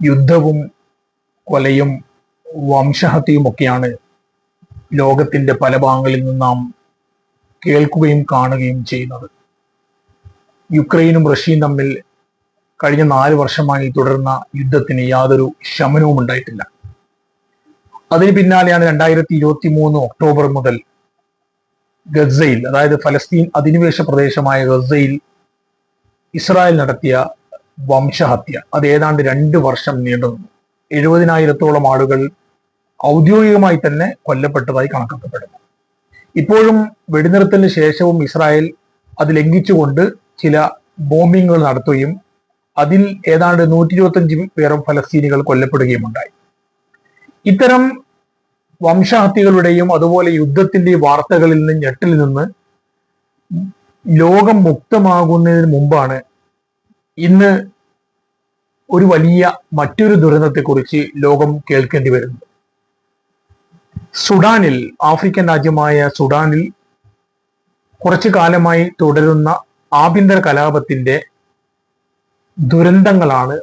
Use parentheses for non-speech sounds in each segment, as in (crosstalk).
യുദ്ധവും കൊലയും വംശഹത്യയും ഒക്കെയാണ് ലോകത്തിന്റെ പല ഭാഗങ്ങളിൽ നിന്ന് നാം കേൾക്കുകയും കാണുകയും ചെയ്യുന്നത്. യുക്രൈനും റഷ്യയും തമ്മിൽ കഴിഞ്ഞ നാല് വർഷമായി തുടർന്ന യുദ്ധത്തിന് യാതൊരു ശമനവും ഉണ്ടായിട്ടില്ല. അതിന് പിന്നാലെയാണ് രണ്ടായിരത്തി ഇരുപത്തി മൂന്ന് ഒക്ടോബർ മുതൽ ഗസയിൽ അതായത് ഫലസ്തീൻ അധിനിവേശ പ്രദേശമായ ഗസയിൽ ഇസ്രായേൽ നടത്തിയ വംശഹത്യ. അത് ഏതാണ്ട് രണ്ട് വർഷം നീണ്ടു നീണ്ടുനിന്നു. എഴുപതിനായിരത്തോളം ആളുകൾ ഔദ്യോഗികമായി തന്നെ കൊല്ലപ്പെട്ടതായി കണക്കാക്കപ്പെടുന്നു. ഇപ്പോഴും വെടിനിർത്തലിന് ശേഷവും ഇസ്രായേൽ അത് ലംഘിച്ചുകൊണ്ട് ചില ബോംബിങ്ങുകൾ നടത്തുകയും അതിൽ ഏതാണ്ട് നൂറ്റി ഇരുപത്തഞ്ച് പേരും ഫലസ്തീനികൾ കൊല്ലപ്പെടുകയും ഉണ്ടായി. ഇത്തരം വംശഹത്യകളുടെയും അതുപോലെ യുദ്ധത്തിന്റെ വാർത്തകളിൽ നിന്ന് ഞെട്ടിൽ നിന്ന് ലോകം മുക്തമാകുന്നതിന് മുമ്പാണ് ഇന്ന് ഒരു വലിയ മറ്റൊരു ദുരന്തത്തെക്കുറിച്ച് ലോകം കേൾക്കേണ്ടി വരുന്നു. സുഡാനിൽ ആഫ്രിക്കൻ രാജ്യമായ സുഡാനിൽ കുറച്ചു കാലമായി തുടരുന്ന ആഭ്യന്തര കലാപത്തിന്റെ ദുരന്തങ്ങളാണ്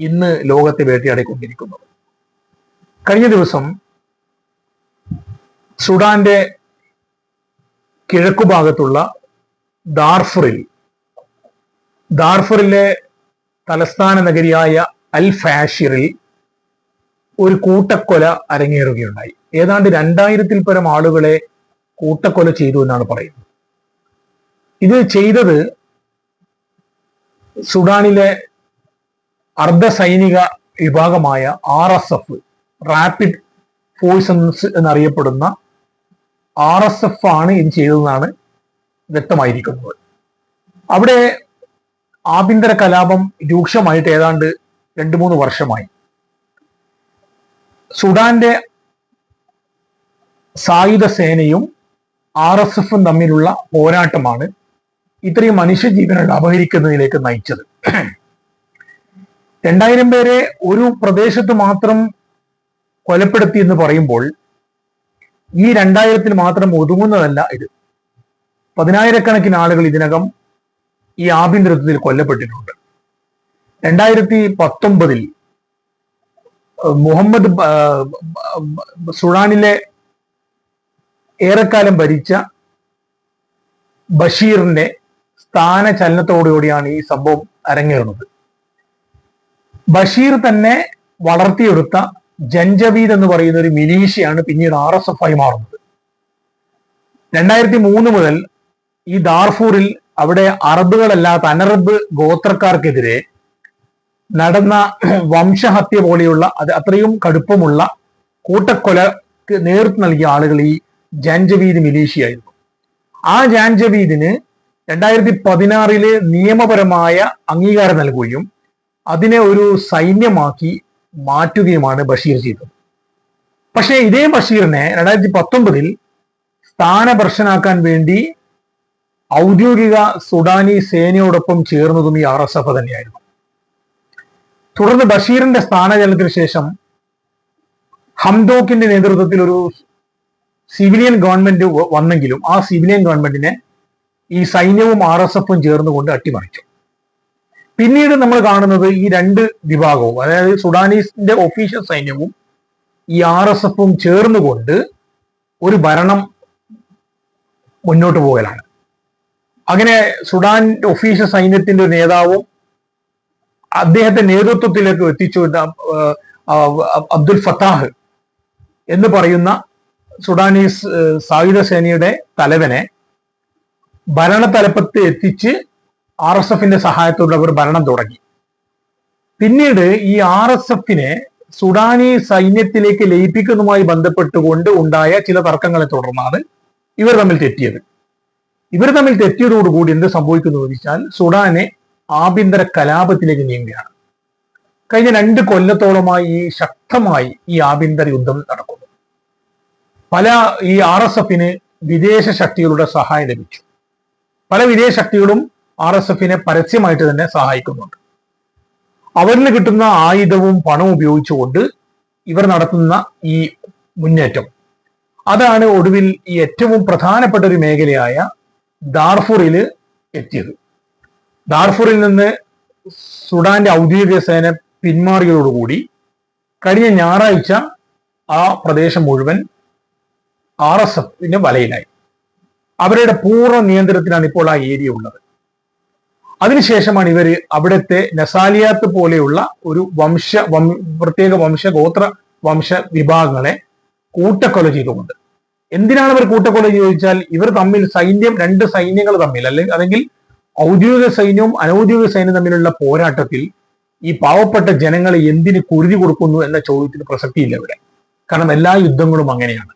ഇന്ന് ലോകത്തെ വേട്ടയാടിക്കൊണ്ടിരിക്കുന്നത്. കഴിഞ്ഞ ദിവസം സുഡാന്റെ കിഴക്കു ഭാഗത്തുള്ള ദാർഫറിൽ ദാർഫറിലെ തലസ്ഥാന നഗരിയായ അൽ ഫാഷിറിൽ ഒരു കൂട്ടക്കൊല അരങ്ങേറുകയുണ്ടായി. ഏതാണ്ട് രണ്ടായിരത്തിൽ പരം ആളുകളെ കൂട്ടക്കൊല ചെയ്തു എന്നാണ് പറയുന്നത്. ഇത് ചെയ്തത് സുഡാനിലെ അർദ്ധ സൈനിക വിഭാഗമായ R S F rapid force എന്നറിയപ്പെടുന്ന ആർ എസ് എഫ് ആണ് ഇത് ചെയ്തതെന്നാണ് വ്യക്തമായിരിക്കുന്നത്. അവിടെ ആഭ്യന്തര കലാപം രൂക്ഷമായിട്ട് ഏതാണ്ട് രണ്ടു മൂന്ന് വർഷമായി. സുഡാന്റെ സായുധ സേനയും ആർ എസ് എഫും തമ്മിലുള്ള പോരാട്ടമാണ് ഇത്രയും മനുഷ്യജീവനുകൾ അപഹരിക്കുന്നതിലേക്ക് നയിച്ചത്. രണ്ടായിരം പേരെ ഒരു പ്രദേശത്ത് മാത്രം കൊലപ്പെടുത്തി എന്ന് പറയുമ്പോൾ ഈ രണ്ടായിരത്തിൽ മാത്രം ഒതുങ്ങുന്നതല്ല ഇത്. പതിനായിരക്കണക്കിന് ആളുകൾ ഇതിനകം ഈ ആഭ്യന്തര യുദ്ധത്തിൽ കൊല്ലപ്പെട്ടിട്ടുണ്ട്. രണ്ടായിരത്തി പത്തൊമ്പതിൽ മുഹമ്മദ് സുഡാനിലെ ഏറെക്കാലം ഭരിച്ച ബഷീറിന്റെ സ്ഥാനചലനത്തോടുകൂടിയാണ് ഈ സംഭവം അരങ്ങേറുന്നത്. ബഷീർ തന്നെ വളർത്തിയെടുത്ത ജൻജവീദ് എന്ന് പറയുന്ന ഒരു മിലീഷ്യയാണ് പിന്നീട് ആർ എസ് എഫ് ആയി മാറുന്നത്. രണ്ടായിരത്തി മൂന്ന് മുതൽ ഈ ദാർഫൂറിൽ അവിടെ അറബുകളല്ലാത്ത അനറബ് ഗോത്രക്കാർക്കെതിരെ നടന്ന (clears throat) വംശഹത്യ പോലെയുള്ള അത് അത്രയും കടുപ്പമുള്ള കൂട്ടക്കൊലക്ക് നേതൃത്വം നൽകിയ ആളുകൾ ഈ ജാൻജവീദ് മിലീഷിയായിരുന്നു ആ ജാൻജവീദിന് രണ്ടായിരത്തി പതിനാറിൽ നിയമപരമായ അംഗീകാരം നൽകുകയും അതിനെ ഒരു സൈന്യമാക്കി മാറ്റുകയുമാണ് ബഷീർ ചെയ്തത്. പക്ഷേ ഇതേ ബഷീറിനെ രണ്ടായിരത്തി പത്തൊമ്പതിൽ സ്ഥാനഭർഷനാക്കാൻ വേണ്ടി ഔദ്യോഗിക സുഡാനി സേനയോടൊപ്പം ചേർന്നതും ഈ ആർ എസ് എഫ് തന്നെയായിരുന്നു. തുടർന്ന് ബഷീറിന്റെ സ്ഥാനചലനത്തിന് ശേഷം ഹംദോക്കിന്റെ നേതൃത്വത്തിൽ ഒരു സിവിലിയൻ ഗവൺമെന്റ് വന്നെങ്കിലും ആ സിവിലിയൻ ഗവൺമെന്റിനെ ഈ സൈന്യവും ആർ എസ് എഫും ചേർന്നുകൊണ്ട് അട്ടിമറിച്ചു. പിന്നീട് നമ്മൾ കാണുന്നത് ഈ രണ്ട് വിഭാഗവും അതായത് സുഡാനീസിന്റെ ഒഫീഷ്യൽ സൈന്യവും ഈ ആർ എസ് എഫും ചേർന്നുകൊണ്ട് ഒരു ഭരണം മുന്നോട്ട് പോകലാണ്. അങ്ങനെ സുഡാൻ ഒഫീഷ്യൽ സൈന്യത്തിന്റെ നേതാവും അദ്ദേഹത്തെ നേതൃത്വത്തിലേക്ക് എത്തിച്ചു അബ്ദുൽ ഫത്താഹ് എന്ന് പറയുന്ന സുഡാനീസ് സായുധ സേനയുടെ തലവനെ ഭരണതലപ്പത്ത് എത്തിച്ച് ആർ എസ് എഫിന്റെ സഹായത്തോടെ അവർ ഭരണം തുടങ്ങി. പിന്നീട് ഈ ആർ എസ് എഫിനെ സുഡാനി സൈന്യത്തിലേക്ക് ലയിപ്പിക്കുന്നതുമായി ബന്ധപ്പെട്ടുകൊണ്ട് ഉണ്ടായ ചില തർക്കങ്ങളെ തുടർന്നാണ് ഇവർ തമ്മിൽ തെറ്റിയത്. ഇവർ തമ്മിൽ തെറ്റിയതോടുകൂടി എന്ത് സംഭവിക്കുന്നു ചോദിച്ചാൽ സുഡാനെ ആഭ്യന്തര കലാപത്തിലേക്ക് നീങ്ങുകയാണ്. കഴിഞ്ഞ രണ്ട് കൊല്ലത്തോളമായി ശക്തമായി ഈ ആഭ്യന്തര യുദ്ധം നടക്കുന്നു. പല ഈ ആർ എസ് എഫിന് വിദേശ ശക്തികളുടെ സഹായം ലഭിച്ചു. പല വിദേശ ശക്തികളും ആർ എസ് എഫിനെ പരസ്യമായിട്ട് തന്നെ സഹായിക്കുന്നുണ്ട്. അവരിൽ കിട്ടുന്ന ആയുധവും പണവും ഉപയോഗിച്ചുകൊണ്ട് ഇവർ നടത്തുന്ന ഈ മുന്നേറ്റം. അതാണ് ഒടുവിൽ ഈ ഏറ്റവും പ്രധാനപ്പെട്ട ഒരു മേഖലയായ ദാർഫൂറിൽ എത്തിയത്. ദാർഫൂറിൽ നിന്ന് സുഡാന്റെ ഔദ്യോഗിക സേന പിന്മാറിയതോടുകൂടി കഴിഞ്ഞ ഞായറാഴ്ച ആ പ്രദേശം മുഴുവൻ ആർ എസ് എഫിന്റെ വലയിലായി. അവരുടെ പൂർണ നിയന്ത്രണത്തിലാണ് ഇപ്പോൾ ആ ഏരിയ ഉള്ളത്. അതിനുശേഷമാണ് ഇവർ അവിടുത്തെ നസാലിയാത്ത് പോലെയുള്ള ഒരു വംശ പ്രത്യേക വംശ ഗോത്ര വംശ വിഭാഗങ്ങളെ കൂട്ടക്കൊല ചെയ്തുകൊണ്ട് എന്തിനാണ് ഇവർ കൂട്ടക്കൊല ചോദിച്ചാൽ ഇവർ തമ്മിൽ സൈന്യം രണ്ട് സൈന്യങ്ങൾ തമ്മിൽ അല്ലെങ്കിൽ അല്ലെങ്കിൽ ഔദ്യോഗിക സൈന്യവും അനൌദ്യോഗിക സൈന്യം തമ്മിലുള്ള പോരാട്ടത്തിൽ ഈ പാവപ്പെട്ട ജനങ്ങളെ എന്തിന് കുരുതി കൊടുക്കുന്നു എന്ന ചോദ്യത്തിന് പ്രസക്തിയില്ല ഇവിടെ. കാരണം എല്ലാ യുദ്ധങ്ങളും അങ്ങനെയാണ്.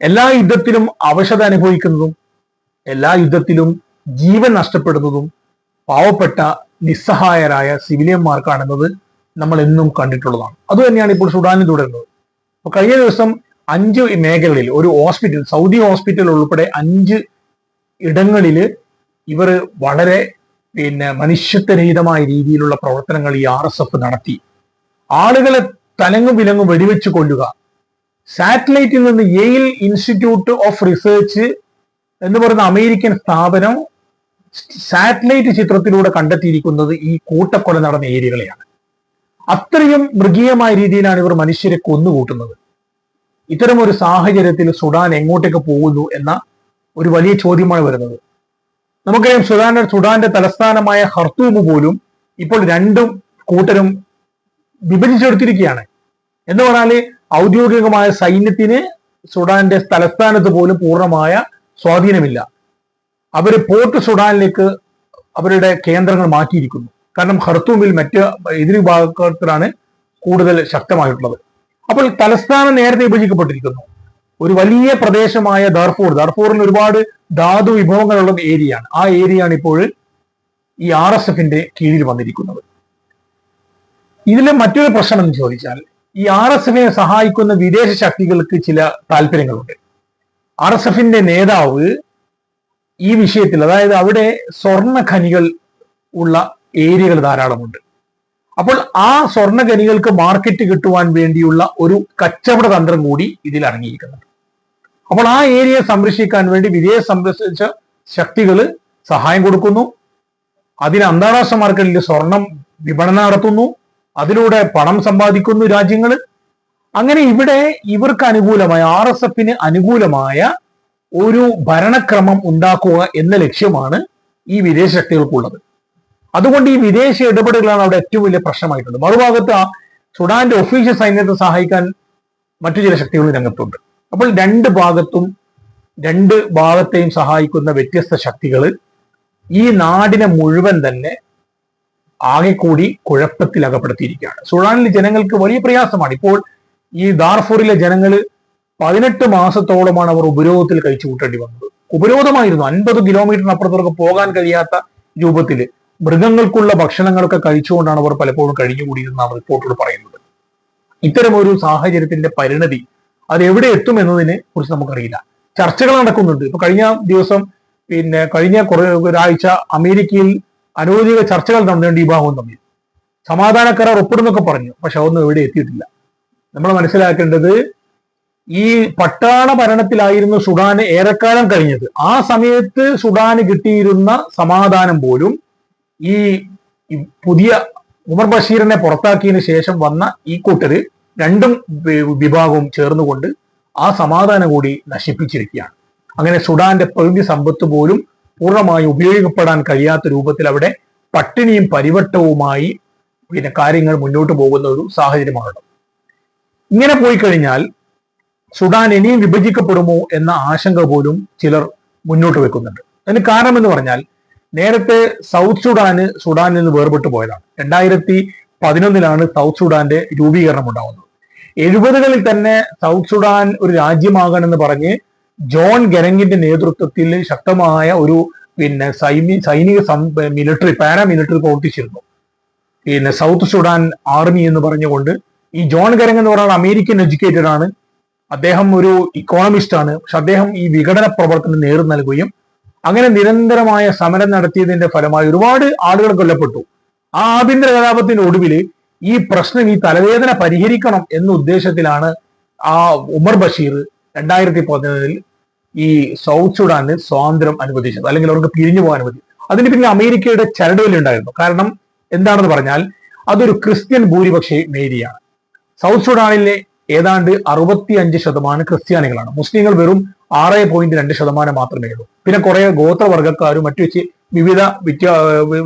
എല്ലാ യുദ്ധത്തിലും അവശത അനുഭവിക്കുന്നതും എല്ലാ യുദ്ധത്തിലും ജീവൻ നഷ്ടപ്പെടുന്നതും പാവപ്പെട്ട നിസ്സഹായരായ സിവിലിയന്മാർക്കാണെന്നത് നമ്മൾ എന്നും കണ്ടിട്ടുള്ളതാണ്. അതുതന്നെയാണ് ഇപ്പോൾ സുഡാനിൽ തുടരുന്നത്. കഴിഞ്ഞ ദിവസം അഞ്ച് മേഖലകളിൽ ഒരു ഹോസ്പിറ്റൽ സൗദി ഹോസ്പിറ്റൽ ഉൾപ്പെടെ അഞ്ച് ഇടങ്ങളിൽ ഇവർ വളരെ പിന്നെ മനുഷ്യത്വരഹിതമായ രീതിയിലുള്ള പ്രവർത്തനങ്ങൾ ഈ ആർ എസ് എഫ് നടത്തി. ആളുകളെ തലങ്ങും വിലങ്ങും വെടിവെച്ച് കൊല്ലുക. സാറ്റലൈറ്റിൽ നിന്ന് യെയിൽ ഇൻസ്റ്റിറ്റ്യൂട്ട് ഓഫ് റിസർച്ച് എന്ന് പറയുന്ന അമേരിക്കൻ സ്ഥാപനം സാറ്റലൈറ്റ് ചിത്രത്തിലൂടെ കണ്ടെത്തിയിരിക്കുന്നത് ഈ കൂട്ടക്കൊല നടന്ന ഏരിയകളെയാണ്. അത്രയും മൃഗീയമായ രീതിയിലാണ് ഇവർ മനുഷ്യരെ കൊന്നുകൂട്ടുന്നത്. ഇത്തരം ഒരു സാഹചര്യത്തിൽ സുഡാൻ എങ്ങോട്ടേക്ക് പോകുന്നു എന്ന ഒരു വലിയ ചോദ്യമാണ് വരുന്നത്. നമുക്കറിയാം സുഡാൻ സുഡാന്റെ തലസ്ഥാനമായ ഹർത്തൂമ് പോലും ഇപ്പോൾ രണ്ടും കൂട്ടരും വിഭജിച്ചെടുത്തിരിക്കുകയാണ്. എന്ന് പറഞ്ഞാൽ ഔദ്യോഗികമായ സൈന്യത്തിന് സുഡാന്റെ തലസ്ഥാനത്ത് പോലും പൂർണമായ സ്വാധീനമില്ല. അവർ പോർട്ട് സുഡാനിലേക്ക് അവരുടെ കേന്ദ്രങ്ങൾ മാറ്റിയിരിക്കുന്നു. കാരണം ഖർത്തൂമിൽ മറ്റ് എതിർവിഭാഗത്തിലാണ് കൂടുതൽ ശക്തമായിട്ടുള്ളത്. അപ്പോൾ തലസ്ഥാനം നേരത്തെ വിഭജിക്കപ്പെട്ടിരിക്കുന്നു. ഒരു വലിയ പ്രദേശമായ ദർഫൂർ. ദർഫൂറിൽ ഒരുപാട് ധാതു വിഭവങ്ങളുള്ള ഏരിയയാണ്. ആ ഏരിയയാണ് ഇപ്പോൾ ഈ ആർ എസ് എഫിന്റെ കീഴിൽ വന്നിരിക്കുന്നത്. ഇതിലെ മറ്റൊരു പ്രശ്നം എന്ന് ചോദിച്ചാൽ ഈ ആർ എസ് എഫിനെ സഹായിക്കുന്ന വിദേശ ശക്തികൾക്ക് ചില താല്പര്യങ്ങളുണ്ട്. ആർ എസ് എഫിന്റെ നേതാവ് ഈ വിഷയത്തിൽ അതായത് അവിടെ സ്വർണ ഖനികൾ ഉള്ള ഏരിയകൾ ധാരാളമുണ്ട്. അപ്പോൾ ആ സ്വർണഖനികൾക്ക് മാർക്കറ്റ് കിട്ടുവാൻ വേണ്ടിയുള്ള ഒരു കച്ചവട തന്ത്രം കൂടി ഇതിൽ അടങ്ങിയിരിക്കുന്നുണ്ട്. അപ്പോൾ ആ ഏരിയയെ സംരക്ഷിക്കാൻ വേണ്ടി വിദേശ സംരക്ഷിച്ച ശക്തികൾ സഹായം കൊടുക്കുന്നു. അതിന് അന്താരാഷ്ട്ര മാർക്കറ്റിൽ സ്വർണം വിപണനം നടത്തുന്നു. അതിലൂടെ പണം സമ്പാദിക്കുന്നു രാജ്യങ്ങൾ അങ്ങനെ ഇവിടെ ഇവർക്ക് അനുകൂലമായ ആർ എസ് എഫിന് അനുകൂലമായ ഒരു ഭരണക്രമം ഉണ്ടാക്കുക എന്ന ലക്ഷ്യമാണ് ഈ വിദേശ ശക്തികൾക്കുള്ളത്. അതുകൊണ്ട് ഈ വിദേശ ഇടപെടലുകളാണ് അവിടെ ഏറ്റവും വലിയ പ്രശ്നമായിട്ടുണ്ട് മറുഭാഗത്ത് സുഡാന്റെ ഒഫീഷ്യൽ സൈന്യത്തെ സഹായിക്കാൻ മറ്റു ചില ശക്തികൾ രംഗത്തുണ്ട്. അപ്പോൾ രണ്ട് ഭാഗത്തും രണ്ട് ഭാഗത്തെയും സഹായിക്കുന്ന വ്യത്യസ്ത ശക്തികൾ ഈ നാടിനെ മുഴുവൻ തന്നെ ആകെ കൂടി കുഴപ്പത്തിൽ അകപ്പെടുത്തിയിരിക്കുകയാണ്. സുഡാനിലെ ജനങ്ങൾക്ക് വലിയ പ്രയാസമാണ്. ഇപ്പോൾ ഈ ദാർഫൂറിലെ ജനങ്ങൾ പതിനെട്ട് മാസത്തോളമാണ് അവർ ഉപരോധത്തിൽ കഴിച്ചു കൂട്ടേണ്ടി വന്നത്. ഉപരോധമായിരുന്നു. അൻപത് കിലോമീറ്ററിനപ്പുറത്തേക്ക് പോകാൻ കഴിയാത്ത രൂപത്തിൽ മൃഗങ്ങൾക്കുള്ള ഭക്ഷണങ്ങളൊക്കെ കഴിച്ചുകൊണ്ടാണ് അവർ പലപ്പോഴും കഴിഞ്ഞുകൂടിയതെന്നാണ് റിപ്പോർട്ടുകൾ പറയുന്നത് ഇത്തരം ഒരു സാഹചര്യത്തിന്റെ പരിണതി അത് എവിടെ എത്തും എന്നതിനെ കുറിച്ച് നമുക്കറിയില്ല. ചർച്ചകൾ നടക്കുന്നുണ്ട്. ഇപ്പൊ കഴിഞ്ഞ ദിവസം പിന്നെ കഴിഞ്ഞ കുറെ ഒരാഴ്ച അമേരിക്കയിൽ അനൗദ്യോഗിക ചർച്ചകൾ നടന്നുകൊണ്ട് ഈ ഭാഗവും തമ്മിൽ. സമാധാന കരാർ ഒപ്പിടുന്നൊക്കെ പറഞ്ഞു പക്ഷെ അതൊന്നും എവിടെ എത്തിയിട്ടില്ല. നമ്മൾ മനസ്സിലാക്കേണ്ടത് ഈ പട്ടാള ഭരണത്തിലായിരുന്നു സുഡാന് ഏറെക്കാലം കഴിഞ്ഞത്. ആ സമയത്ത് സുഡാന് കിട്ടിയിരുന്ന സമാധാനം പോലും ഈ പുതിയ ഉമർ ബഷീറിനെ പുറത്താക്കിയതിന് ശേഷം വന്ന ഈ കൂട്ടര് രണ്ടും വിഭാഗവും ചേർന്നുകൊണ്ട് ആ സമാധാനം കൂടി നശിപ്പിച്ചിരിക്കുകയാണ്. അങ്ങനെ സുഡാന്റെ പ്രകൃതി സമ്പത്ത് പോലും പൂർണമായി ഉപയോഗിക്കപ്പെടാൻ കഴിയാത്ത രൂപത്തിൽ അവിടെ പട്ടിണിയും പരിവട്ടവുമായി പിന്നെ കാര്യങ്ങൾ മുന്നോട്ട് പോകുന്ന ഒരു സാഹചര്യമാണ് ഇങ്ങനെ പോയി കഴിഞ്ഞാൽ സുഡാൻ ഇനിയും വിഭജിക്കപ്പെടുമോ എന്ന ആശങ്ക പോലും ചിലർ മുന്നോട്ട് വെക്കുന്നുണ്ട്. അതിന് കാരണം എന്ന് പറഞ്ഞാൽ നേരത്തെ സൗത്ത് സുഡാന് സുഡാനിൽ നിന്ന് വേർപെട്ടു പോയതാണ്. രണ്ടായിരത്തി പതിനൊന്നിലാണ് സൗത്ത് സുഡാന്റെ രൂപീകരണം ഉണ്ടാവുന്നത്. എഴുപതുകളിൽ തന്നെ സൗത്ത് സുഡാൻ ഒരു രാജ്യമാകണമെന്ന് പറഞ്ഞ് ജോൺ ഗരങ്ങിന്റെ നേതൃത്വത്തിൽ ശക്തമായ ഒരു പിന്നെ സൈനി സൈനിക മിലിറ്ററി പാരാമിലിറ്ററി പ്രവർത്തിച്ചിരുന്നു. പിന്നെ സൗത്ത് സുഡാൻ ആർമി എന്ന് പറഞ്ഞുകൊണ്ട് ഈ ജോൺ ഗരങ് എന്ന് പറയുന്നത് അമേരിക്കൻ എഡ്യൂക്കേറ്റഡ് ആണ്. അദ്ദേഹം ഒരു ഇക്കോണമിസ്റ്റ് ആണ്. പക്ഷെ അദ്ദേഹം ഈ വിഘടന പ്രവർത്തനം നേർ നൽകുകയും അങ്ങനെ നിരന്തരമായ സമരം നടത്തിയതിന്റെ ഫലമായി ഒരുപാട് ആളുകൾ കൊല്ലപ്പെട്ടു. ആ ആഭ്യന്തര കലാപത്തിന്റെ ഒടുവിൽ ഈ പ്രശ്നം ഈ തലവേദന പരിഹരിക്കണം എന്ന ഉദ്ദേശത്തിലാണ് ആ ഉമർ ബഷീർ രണ്ടായിരത്തി പതിനേഴിൽ ഈ സൗത്ത് സുഡാന് സ്വാതന്ത്ര്യം അനുവദിച്ചത് അല്ലെങ്കിൽ അവർക്ക് പിരിഞ്ഞു പോകാൻ അനുവദിച്ചു അതിന് പിന്നെ അമേരിക്കയുടെ ചരടുവലുണ്ടായിരുന്നു കാരണം എന്താണെന്ന് പറഞ്ഞാൽ അതൊരു ക്രിസ്ത്യൻ ഭൂരിപക്ഷ ഏരിയയാണ് സൗത്ത് സുഡാനിലെ ഏതാണ്ട് അറുപത്തി അഞ്ച് ശതമാനം ക്രിസ്ത്യാനികളാണ്. മുസ്ലിങ്ങൾ വെറും ആറ് പോയിന്റ് രണ്ട് ശതമാനം മാത്രമേ ഉള്ളൂ. പിന്നെ കുറെ ഗോത്രവർഗക്കാരും മറ്റു വിവിധ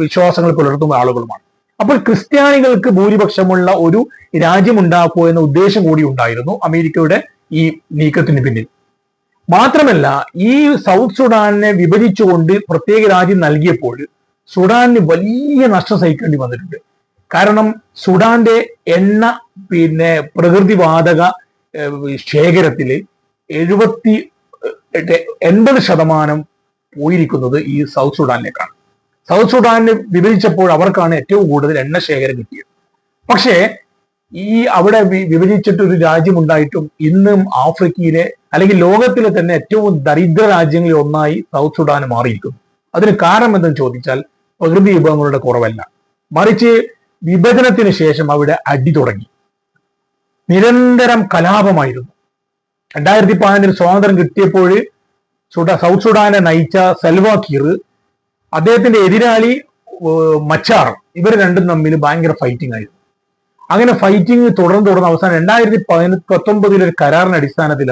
വിശ്വാസങ്ങൾ പുലർത്തുന്ന ആളുകളുമാണ്. അപ്പോൾ ക്രിസ്ത്യാനികൾക്ക് ഭൂരിപക്ഷമുള്ള ഒരു രാജ്യം ഉണ്ടാക്കുക എന്ന ഉദ്ദേശം കൂടി ഉണ്ടായിരുന്നു അമേരിക്കയുടെ ഈ നീക്കത്തിന് പിന്നിൽ. മാത്രമല്ല ഈ സൗത്ത് സുഡാനിനെ വിഭജിച്ചുകൊണ്ട് പ്രത്യേക രാജ്യം നൽകിയപ്പോൾ സുഡാനിന് വലിയ നഷ്ടം സഹിക്കേണ്ടി വന്നിട്ടുണ്ട്. കാരണം സുഡാന്റെ എണ്ണ പിന്നെ പ്രകൃതിവാതക ഏഹ്, ശേഖരത്തിൽ എഴുപത്തി എൺപത് ശതമാനം പോയിരിക്കുന്നത് ഈ സൗത്ത് സുഡാനിലേക്കാണ്. സൗത്ത് സുഡാനിനെ വിഭജിച്ചപ്പോൾ അവർക്കാണ് ഏറ്റവും കൂടുതൽ എണ്ണ ശേഖരം കിട്ടിയത്. പക്ഷേ ഈ അവിടെ വിഭജിച്ചിട്ട് ഒരു രാജ്യം ഉണ്ടായിട്ടും ഇന്നും ആഫ്രിക്കയിലെ അല്ലെങ്കിൽ ലോകത്തിലെ തന്നെ ഏറ്റവും ദരിദ്ര രാജ്യങ്ങളിൽ ഒന്നായി സൗത്ത് സുഡാൻ മാറിയിരിക്കുന്നു. അതിന് കാരണം എന്തെന്ന് ചോദിച്ചാൽ പ്രകൃതി വിഭവങ്ങളുടെ കുറവല്ല. മറിച്ച് വിഭജനത്തിന് ശേഷം അവിടെ അടി തുടങ്ങി. നിരന്തരം കലാപമായിരുന്നു. രണ്ടായിരത്തി പതിനഞ്ചിൽ സ്വാതന്ത്ര്യം കിട്ടിയപ്പോൾ സുഡാ സൗത്ത് സുഡാനെ നയിച്ച സെൽവാ കീർ അദ്ദേഹത്തിന്റെ എതിരാളി മച്ചാർ ഇവർ രണ്ടും തമ്മിൽ ഭയങ്കര ഫൈറ്റിംഗ് ആയിരുന്നു. അങ്ങനെ ഫൈറ്റിംഗ് തുടർന്ന് തുടർന്ന് അവസാനം രണ്ടായിരത്തി പതിന ഒരു കരാറിന്റെ അടിസ്ഥാനത്തിൽ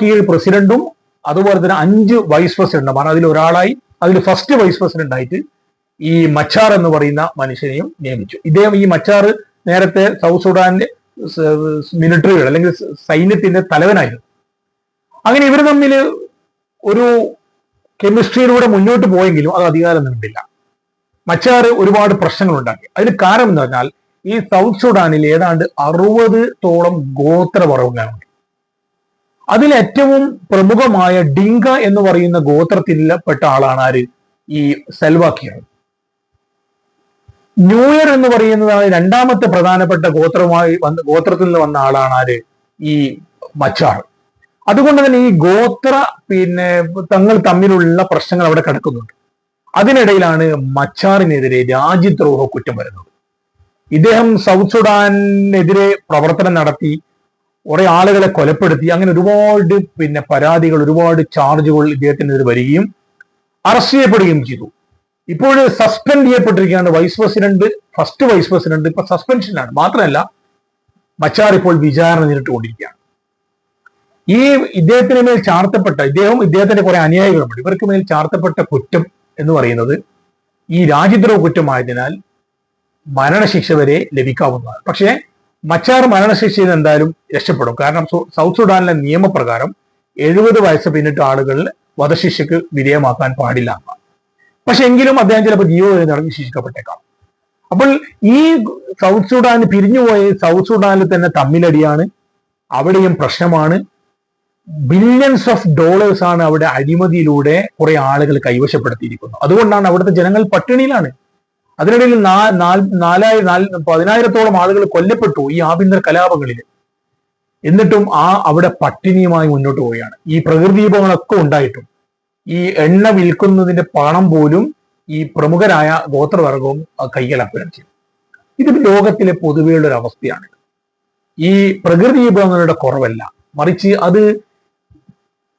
കീർ പ്രസിഡന്റും അതുപോലെ തന്നെ അഞ്ച് വൈസ് പ്രസിഡന്റുമാണ് അതിൽ ഒരാളായി അതിൽ ഫസ്റ്റ് വൈസ് പ്രസിഡന്റ് ആയിട്ട് ഈ മച്ചാർ എന്ന് പറയുന്ന മനുഷ്യനെയും നിയമിച്ചു. ഇദ്ദേഹം ഈ മച്ചാർ നേരത്തെ സൗത്ത് സുഡാനിലെ മിലിറ്ററികൾ അല്ലെങ്കിൽ സൈന്യത്തിന്റെ തലവനായിരുന്നു. അങ്ങനെ ഇവർ തമ്മിൽ ഒരു കെമിസ്ട്രിയിലൂടെ മുന്നോട്ട് പോയെങ്കിലും അത് അധികാരം നീണ്ടില്ല മച്ചാർ ഒരുപാട് പ്രശ്നങ്ങൾ ഉണ്ടാക്കി അതിന് കാരണം എന്ന് പറഞ്ഞാൽ ഈ സൗത്ത് സുഡാനിൽ ഏതാണ്ട് അറുപത് തോളം ഗോത്രവർഗങ്ങളുണ്ട് അതിൽ ഏറ്റവും പ്രമുഖമായ ഡിങ്ക എന്ന് പറയുന്ന ഗോത്രത്തിൽപ്പെട്ട ആളാണ് ആര്? ഈ സെൽവാക്കിയർ ന്യൂ ഇയർ എന്ന് പറയുന്നതാണ് രണ്ടാമത്തെ പ്രധാനപ്പെട്ട ഗോത്രമായി വന്ന ഗോത്രത്തിൽ നിന്ന് വന്ന ആളാണ് ആര്? ഈ മച്ചാർ. അതുകൊണ്ട് തന്നെ ഈ ഗോത്ര പിന്നെ തങ്ങൾ തമ്മിലുള്ള പ്രശ്നങ്ങൾ അവിടെ കിടക്കുന്നുണ്ട്. അതിനിടയിലാണ് മച്ചാറിനെതിരെ രാജ്യദ്രോഹ കുറ്റം വരുന്നത്. ഇദ്ദേഹം സൗത്ത് സുഡാനെതിരെ പ്രവർത്തനം നടത്തി കുറെ ആളുകളെ കൊലപ്പെടുത്തി അങ്ങനെ ഒരുപാട് പിന്നെ പരാതികൾ ഒരുപാട് ചാർജുകൾ ഇദ്ദേഹത്തിനെതിരെ വരികയും അറസ്റ്റ് ചെയ്യപ്പെടുകയും ചെയ്തു. ഇപ്പോൾ suspend ചെയ്യപ്പെട്ടിരിക്കുകയാണ് vice president first vice president ഇപ്പൊ സസ്പെൻഷനാണ് മാത്രമല്ല മച്ചാർ ഇപ്പോൾ വിചാരണ നേരിട്ടുകൊണ്ടിരിക്കുകയാണ് ഈ ഇദ്ദേഹത്തിന് മേൽ ചാർത്തപ്പെട്ട ഇദ്ദേഹം ഇദ്ദേഹത്തിന്റെ കുറെ അനുയായികളുമുണ്ട്. ഇവർക്ക് മേൽ ചാർത്തപ്പെട്ട കുറ്റം എന്ന് പറയുന്നത് ഈ രാജ്യദ്രോഹ കുറ്റമായതിനാൽ മരണശിക്ഷ വരെ ലഭിക്കാവുന്നതാണ്. പക്ഷേ മച്ചാർ മരണശിക്ഷയിൽ നിന്ന് എന്തായാലും രക്ഷപ്പെടും. കാരണം സൗത്ത് സുഡാനിലെ നിയമപ്രകാരം എഴുപത് വയസ്സ് പിന്നിട്ട ആളുകൾ വധശിക്ഷയ്ക്ക് വിധേയമാക്കാൻ പാടില്ല പക്ഷെ എങ്കിലും അദ്ദേഹം ചിലപ്പോൾ തടഞ്ഞ് ശിക്ഷിക്കപ്പെട്ടേക്കാം. അപ്പോൾ ഈ സൗത്ത് സുഡാൻ പിരിഞ്ഞുപോയ സൗത്ത് സുഡാനിൽ തന്നെ തമ്മിലടിയാണ്. അവിടെയും പ്രശ്നമാണ്. ബില്യൺസ് ഓഫ് ഡോളേഴ്സ് ആണ് അവിടെ അഴിമതിയിലൂടെ കുറെ ആളുകൾ കൈവശപ്പെടുത്തിയിരിക്കുന്നത്. അതുകൊണ്ടാണ് അവിടുത്തെ ജനങ്ങൾ പട്ടിണിയിലാണ്. അതിനിടയിൽ നാലായി നാല് പതിനായിരത്തോളം ആളുകൾ കൊല്ലപ്പെട്ടു ഈ ആഭ്യന്തര കലാപങ്ങളിൽ. എന്നിട്ടും ആ അവിടെ പട്ടിണിയുമായി മുന്നോട്ട് പോവുകയാണ്. ഈ പ്രകൃതി വിഭവങ്ങളൊക്കെ ഉണ്ടായിട്ടും. ഈ എണ്ണ വിൽക്കുന്നതിന്റെ പണം പോലും ഈ പ്രമുഖരായ ഗോത്രവർഗവും കൈകലാക്കുകയാണ് ചെയ്യും ഇത് ലോകത്തിലെ പൊതുവെയുള്ള ഒരു അവസ്ഥയാണ്. ഈ പ്രകൃതി വിഭവങ്ങളുടെ കുറവല്ല. മറിച്ച് അത്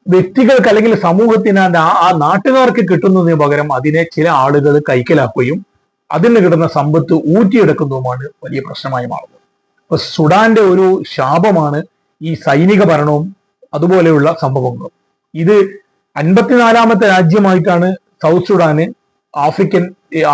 വ്യക്തികൾക്ക് അല്ലെങ്കിൽ സമൂഹത്തിന് ആ നാട്ടുകാർക്ക് കിട്ടുന്നതിന് പകരം അതിനെ ചില ആളുകൾ കൈക്കലാക്കുകയും അതിന് കിട്ടുന്ന സമ്പത്ത് ഊറ്റിയെടുക്കുന്നതുമാണ് വലിയ പ്രശ്നമായി മാറുന്നത്. അപ്പൊ സുഡാന്റെ ഒരു ശാപമാണ് ഈ സൈനിക ഭരണവും അതുപോലെയുള്ള സംഭവങ്ങളും. ഇത് അൻപത്തിനാലാമത്തെ രാജ്യമായിട്ടാണ് സൗത്ത് സുഡാന് ആഫ്രിക്കൻ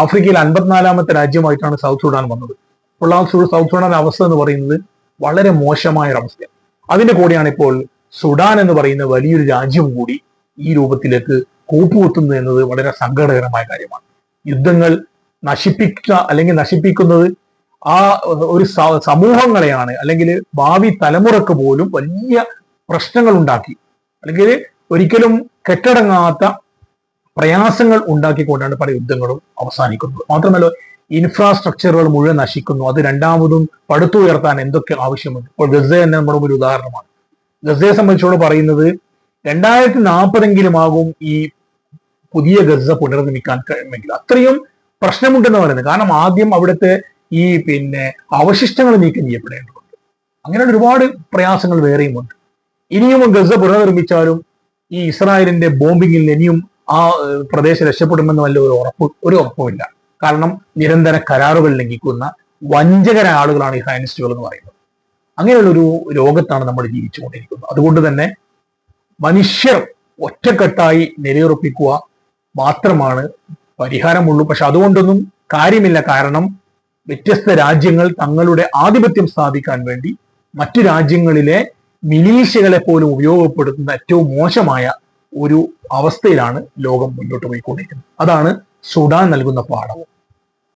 ആഫ്രിക്കയിൽ അൻപത്തിനാലാമത്തെ രാജ്യമായിട്ടാണ് സൗത്ത് സുഡാൻ വന്നത്. ഉള്ള സൗത്ത് സുഡാന്റെ അവസ്ഥ എന്ന് പറയുന്നത് വളരെ മോശമായ ഒരു അവസ്ഥയാണ് അതിന്റെ കൂടെയാണ് ഇപ്പോൾ സുഡാൻ എന്ന് പറയുന്ന വലിയൊരു രാജ്യം കൂടി ഈ രൂപത്തിലേക്ക് കൂപ്പുകുത്തുന്നത് എന്നത് വളരെ സങ്കടകരമായ കാര്യമാണ്. യുദ്ധങ്ങൾ നശിപ്പിക്കുക അല്ലെങ്കിൽ നശിപ്പിക്കുന്നത് ആ ഒരു സമൂഹങ്ങളെയാണ് അല്ലെങ്കിൽ ഭാവി തലമുറയ്ക്ക് പോലും വലിയ പ്രശ്നങ്ങൾ ഉണ്ടാക്കി. അല്ലെങ്കിൽ ഒരിക്കലും കെട്ടടങ്ങാത്ത പ്രയാസങ്ങൾ ഉണ്ടാക്കിക്കൊണ്ടാണ് പല യുദ്ധങ്ങളും അവസാനിക്കുന്നത്. മാത്രമല്ല ഇൻഫ്രാസ്ട്രക്ചറുകൾ മുഴുവൻ നശിക്കുന്നു. അത് രണ്ടാമതും പടുത്തുയർത്താൻ എന്തൊക്കെ ആവശ്യമുണ്ട്? ഇപ്പോൾ ഗസ തന്നെ നമ്മുടെ ഒരു ഉദാഹരണമാണ്. ഗസയെ സംബന്ധിച്ചോട് പറയുന്നത് രണ്ടായിരത്തി നാൽപ്പതെങ്കിലും ആകും ഈ പുതിയ ഗസ പുനർനിർമ്മിക്കാൻ കഴിയുമെങ്കിൽ. അത്രയും പ്രശ്നമുണ്ടെന്ന് പറയുന്നത് കാരണം ആദ്യം അവിടുത്തെ ഈ പിന്നെ അവശിഷ്ടങ്ങൾ നീക്കം ചെയ്യപ്പെടേണ്ടതുണ്ട്. അങ്ങനെ ഒരുപാട് പ്രയാസങ്ങൾ വേറെയുമുണ്ട്. ഇനിയും ഗസ പുനർനിർമ്മിച്ചാലും ഈ ഇസ്രായേലിന്റെ ബോംബിങ്ങിൽ ഇനിയും ആ പ്രദേശം രക്ഷപ്പെടുമെന്ന് വല്ല ഒരു ഉറപ്പ് ഒരു ഉറപ്പുമില്ല. കാരണം നിരന്തര കരാറുകൾ ലംഘിക്കുന്ന വഞ്ചകര ആളുകളാണ് ഈ സയനിസ്റ്റുകൾ എന്ന് പറയുന്നത്. അങ്ങനെയുള്ളൊരു ലോകത്താണ് നമ്മൾ ജീവിച്ചുകൊണ്ടിരിക്കുന്നത്. അതുകൊണ്ട് തന്നെ മനുഷ്യർ ഒറ്റക്കെട്ടായി നിലയുറപ്പിക്കുക മാത്രമാണ് പരിഹാരമുള്ളൂ. പക്ഷെ അതുകൊണ്ടൊന്നും കാര്യമില്ല. കാരണം വ്യത്യസ്ത രാജ്യങ്ങൾ തങ്ങളുടെ ആധിപത്യം സ്ഥാപിക്കാൻ വേണ്ടി മറ്റു രാജ്യങ്ങളിലെ മിലീഷ്യകളെ പോലും ഉപയോഗപ്പെടുത്തുന്ന ഏറ്റവും മോശമായ ഒരു അവസ്ഥയിലാണ് ലോകം മുന്നോട്ട് പോയിക്കൊണ്ടിരിക്കുന്നത്. അതാണ് സുഡാൻ നൽകുന്ന പാഠവും.